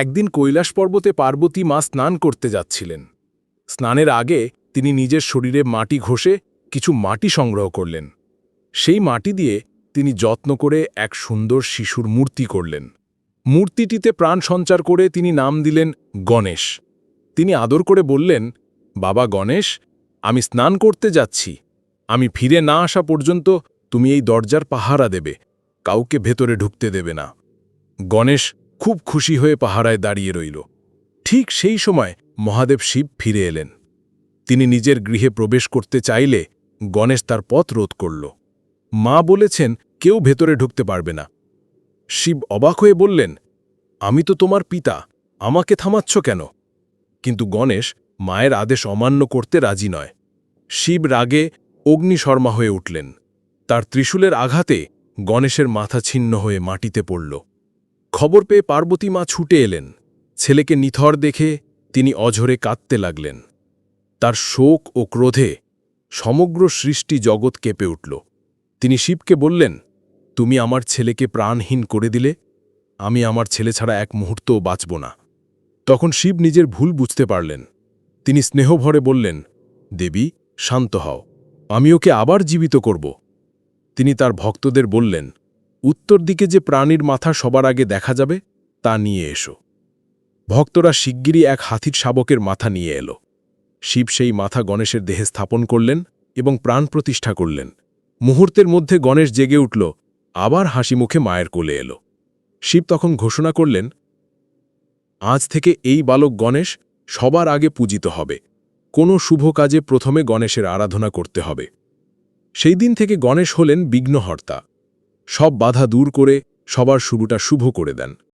একদিন কৈলাস পর্বতে পার্বতী মা স্নান করতে যাচ্ছিলেন। স্নানের আগে তিনি নিজের শরীরে মাটি ঘষে কিছু মাটি সংগ্রহ করলেন। সেই মাটি দিয়ে তিনি যত্ন করে এক সুন্দর শিশুর মূর্তি করলেন। মূর্তিটিতে প্রাণ সঞ্চার করে তিনি নাম দিলেন গণেশ। তিনি আদর করে বললেন, বাবা গণেশ, আমি স্নান করতে যাচ্ছি। আমি ফিরে না আসা পর্যন্ত তুমি এই দরজার পাহারা দেবে। কাউকে ভেতরে ঢুকতে দেবে না। গণেশ খুব খুশি হয়ে পাহারায় দাঁড়িয়ে রইল। ঠিক সেই সময় মহাদেব শিব ফিরে এলেন। তিনি নিজের গৃহে প্রবেশ করতে চাইলে গণেশ তার পথ রোধ করল। মা বলেছেন, কেউ ভেতরে ঢুকতে পারবে না। শিব অবাক হয়ে বললেন, আমি তো তোমার পিতা, আমাকে থামাচ্ছ কেন? কিন্তু গণেশ মায়ের আদেশ অমান্য করতে রাজি নয়। শিব রাগে অগ্নিশর্মা হয়ে উঠলেন। তার ত্রিশূলের আঘাতে গণেশের মাথা ছিন্ন হয়ে মাটিতে পড়ল। খবর পেয়ে পার্বতী মা ছুটে এলেন। ছেলেকে নিথর দেখে তিনি অঝরে কাঁদতে লাগলেন। তার শোক ও ক্রোধে সমগ্র সৃষ্টি জগৎ কেঁপে উঠল। তিনি শিবকে বললেন, তুমি আমার ছেলেকে প্রাণহীন করে দিলে, আমি আমার ছেলে ছাড়া এক মুহূর্তও বাঁচব না। তখন শিব নিজের ভুল বুঝতে পারলেন। তিনি স্নেহভরে বললেন, দেবী, শান্ত হও, আমি ওকে আবার জীবিত করব। তিনি তার ভক্তদের বললেন উত্তর দিকে যে প্রাণীর মাথা সবার আগে দেখা যাবে, তা নিয়ে এসো। ভক্তরা শিগগিরই এক হাতির শাবকের মাথা নিয়ে এলো। শিব সেই মাথা গণেশের দেহে স্থাপন করলেন এবং প্রাণ প্রতিষ্ঠা করলেন। মুহূর্তের মধ্যে গণেশ জেগে উঠল, আবার হাসি মুখে মায়ের কোলে এলো। শিব তখন ঘোষণা করলেন, আজ থেকে এই বালক গণেশ সবার আগে পূজিত হবে। কোনো শুভ কাজে প্রথমে গণেশের আরাধনা করতে হবে। সেই দিন থেকে গণেশ হলেন বিঘ্নহর্তা। সব বাধা দূর করে সবার শুরুটা শুভ করে দেন।